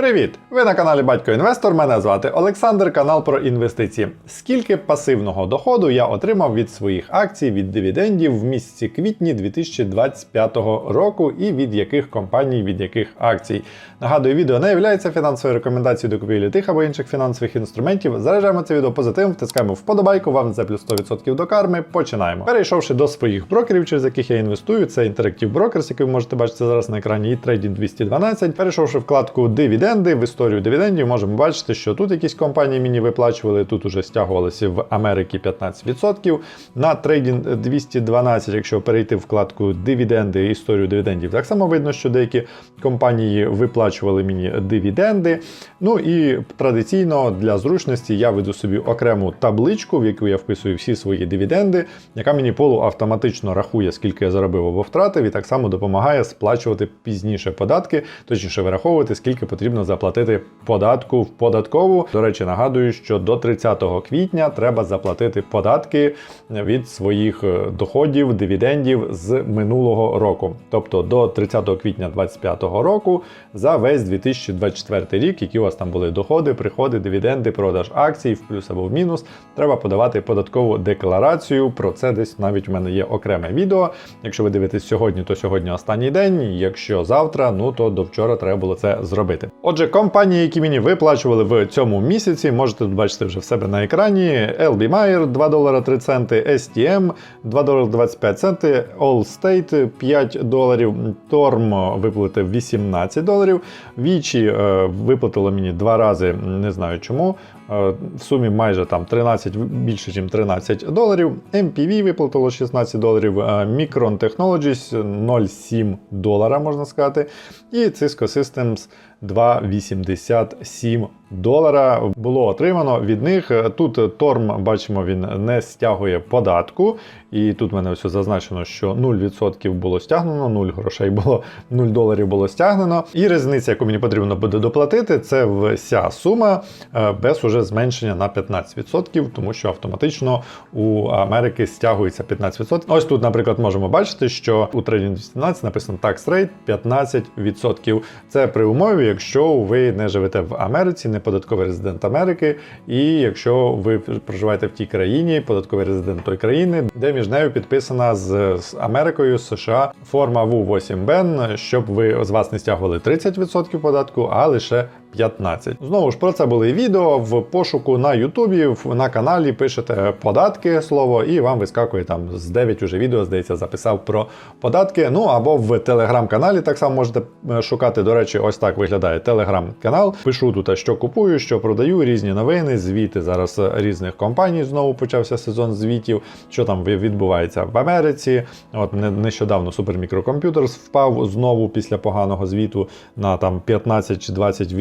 Привіт! Ви на каналі Батько Інвестор. Мене звати Олександр, канал про інвестиції. Скільки пасивного доходу я отримав від своїх акцій від дивідендів в місяці квітні 2025 року і від яких компаній, від яких акцій. Нагадую, відео не є фінансовою рекомендацією до купівлі тих або інших фінансових інструментів. Заряджаємо це відео позитивом, втискаємо вподобайку, вам це плюс 100% до карми. Починаємо. Перейшовши до своїх брокерів, через яких я інвестую, це Interactive Brokers, який ви можете бачити зараз на екрані, і Trading 212. Перейшовши вкладку Дивіденди, в історію дивідендів, можемо бачити, що тут якісь компанії мені виплачували, тут уже стягувалися в Америці 15%. На Trading 212, якщо перейти в вкладку Дивіденди, історію дивідендів, так само видно, що деякі компанії виплачували мені дивіденди. Ну і традиційно для зручності я веду собі окрему табличку, в яку я вписую всі свої дивіденди, яка мені полуавтоматично рахує, скільки я заробив або втратив, і так само допомагає сплачувати пізніше податки, точніше вираховувати, скільки потрібно заплатити податку в податкову. До речі, нагадую, що до 30 квітня треба заплатити податки від своїх е, доходів, дивідендів з минулого року, тобто до 30 квітня 2025 року за весь 2024 рік, які у вас там були доходи, приходи, дивіденди, продаж акцій, в плюс або в мінус. Треба подавати податкову декларацію. Про це десь навіть у мене є окреме відео. Якщо ви дивитесь сьогодні, то сьогодні останній день. Якщо завтра, ну то до вчора треба було це зробити. Отже, компанії, які мені виплачували в цьому місяці, можете тут бачити вже в себе на екрані. LB Meyer 2 долара 3 центи, STM 2 долара 25 центи, Allstate 5 доларів, Torm виплатив 18 доларів. Вічі е, виплатило мені два рази, не знаю чому. Е, В сумі майже там 13, більше, ніж 13 доларів. MPV виплатило 16 доларів, е, Micron Technologies 0,7 долара, можна сказати. І Cisco Systems 2,87 долара було отримано від них. Тут Торм, бачимо, він не стягує податку. І тут в мене все зазначено, що 0% було стягнено, 0 грошей було, 0 доларів було стягнено. І різниця, яку мені потрібно буде доплатити, це вся сума е, без уже зменшення на 15%, тому що автоматично у Америки стягується 15%. Ось тут, наприклад, можемо бачити, що у Trading 217 написано Tax Rate 15%. Це при умові, якщо ви не живете в Америці, не податковий резидент Америки, і якщо ви проживаєте в тій країні, податковий резидент тої країни, де між нею підписана з, з Америкою США форма ВУ8БЕН, щоб ви з вас не стягували 30% податку, а лише 15. Знову ж про це були відео в пошуку на Ютубі, на каналі пишете податки слово, і вам вискакує там з 9 уже відео, здається, записав про податки. Ну або в телеграм-каналі так само можете е, шукати. До речі, ось так виглядає телеграм-канал. Пишу тут, що купую, що продаю, різні новини, звіти зараз різних компаній. Знову почався сезон звітів, що там відбувається в Америці. От нещодавно Supermicrocomputer впав знову після поганого звіту на там 15 чи 20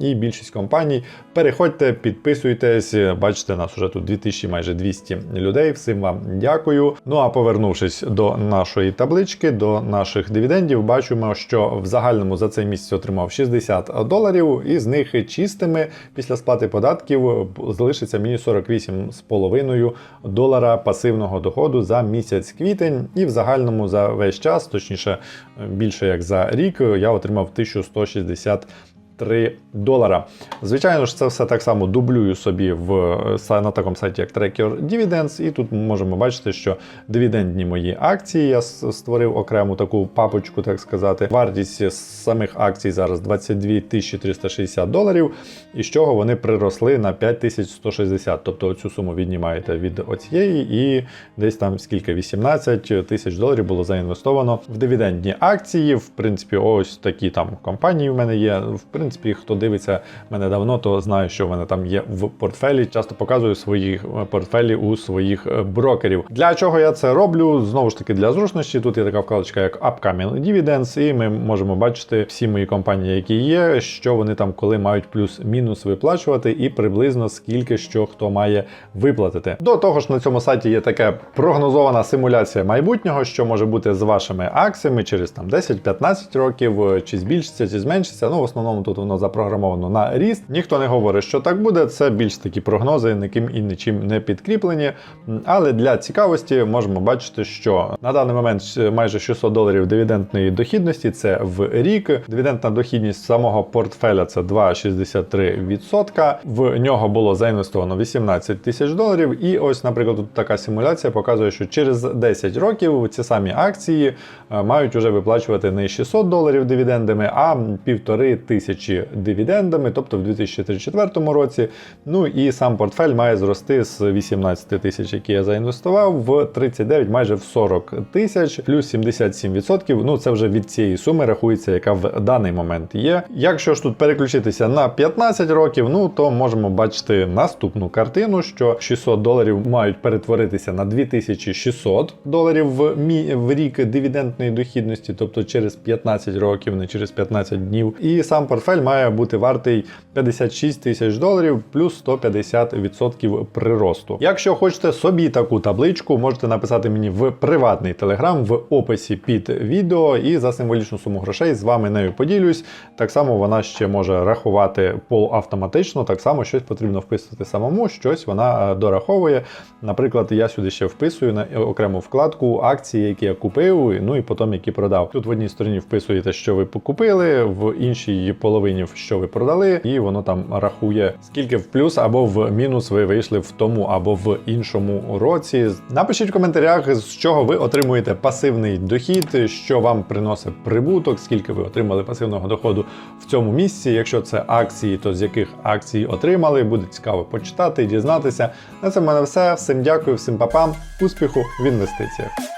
І більшість компаній. Переходьте, підписуйтесь. Бачите, нас вже тут 2000 майже 200 людей. Всім вам дякую. Ну а повернувшись до нашої таблички, до наших дивідендів, бачимо, що в загальному за цей місяць отримав 60 доларів, і з них чистими після сплати податків залишиться мені 48,5 долара пасивного доходу за місяць квітень. І в загальному за весь час, точніше більше як за рік, я отримав 1160 3 долара. Звичайно ж, це все так само дублюю собі в на такому сайті, як Tracker Dividends, і тут ми можемо бачити, що дивідендні мої акції я створив окрему таку папочку, так сказати. Вартість самих акцій зараз 22 360 доларів, і з чого вони приросли на 5160. Тобто оцю суму віднімаєте від оцієї, і десь там скільки 18 тисяч доларів було заінвестовано в дивідендні акції. В принципі, ось такі там компанії в мене є. В принципі, хто дивиться мене давно, то знає, що в мене там є в портфелі. Часто показую свої е, портфелі у своїх е, брокерів. Для чого я це роблю? Знову ж таки, для зручності. Тут є така вкладочка, як Upcoming Dividends, і ми можемо бачити всі мої компанії, які є, що вони там коли мають плюс-мінус виплачувати, і приблизно скільки що хто має виплатити. До того ж, на цьому сайті є така прогнозована симуляція майбутнього, що може бути з вашими акціями через там 10-15 років, е, чи збільшиться, чи зменшиться. Ну, в основному тут воно запрограмовано на ріст. Ніхто не говорить, що так буде. Це більш такі прогнози, ніким і нічим не підкріплені. Але для цікавості можемо бачити, що на даний момент майже 600 доларів дивідендної дохідності це в рік. Дивідендна дохідність самого портфеля це 2,63%. В нього було заінвестовано 18 тисяч доларів. І ось, наприклад, тут така симуляція показує, що через 10 років ці самі акції е, мають вже виплачувати не 600 доларів дивідендами, а півтори тисячі дивідендами, тобто в 2034 році. Ну і сам портфель має зрости з 18 тисяч, які я заінвестував, в 39, майже в 40 тисяч, плюс 77%. Ну це вже від цієї суми рахується, яка в даний момент є. Якщо ж тут переключитися на 15 років, ну то можемо бачити наступну картину, що 600 доларів мають перетворитися на 2600 доларів в, мі- в рік дивідендної дохідності, тобто через 15 років, не через 15 днів. І сам портфель має бути вартий 56 тисяч доларів плюс 150% приросту. Якщо хочете собі таку табличку, можете написати мені в приватний телеграм в описі під відео, і за символічну суму грошей з вами нею поділюсь. Так само вона ще може рахувати полуавтоматично, так само щось потрібно вписувати самому, щось вона е, дораховує. Наприклад, я сюди ще вписую на окрему вкладку акції, які я купив, ну і потім які продав. Тут в одній стороні вписуєте, що ви покупили, в іншій половині, що ви продали, і воно там рахує, скільки в плюс або в мінус ви вийшли в тому або в іншому році. Напишіть в коментарях, з чого ви отримуєте пасивний дохід, що вам приносить прибуток, скільки ви отримали пасивного доходу в цьому місці. Якщо це акції, то з яких акцій отримали, буде цікаво почитати, дізнатися. На це в мене все. Всім дякую, всім папам, успіху в інвестиціях.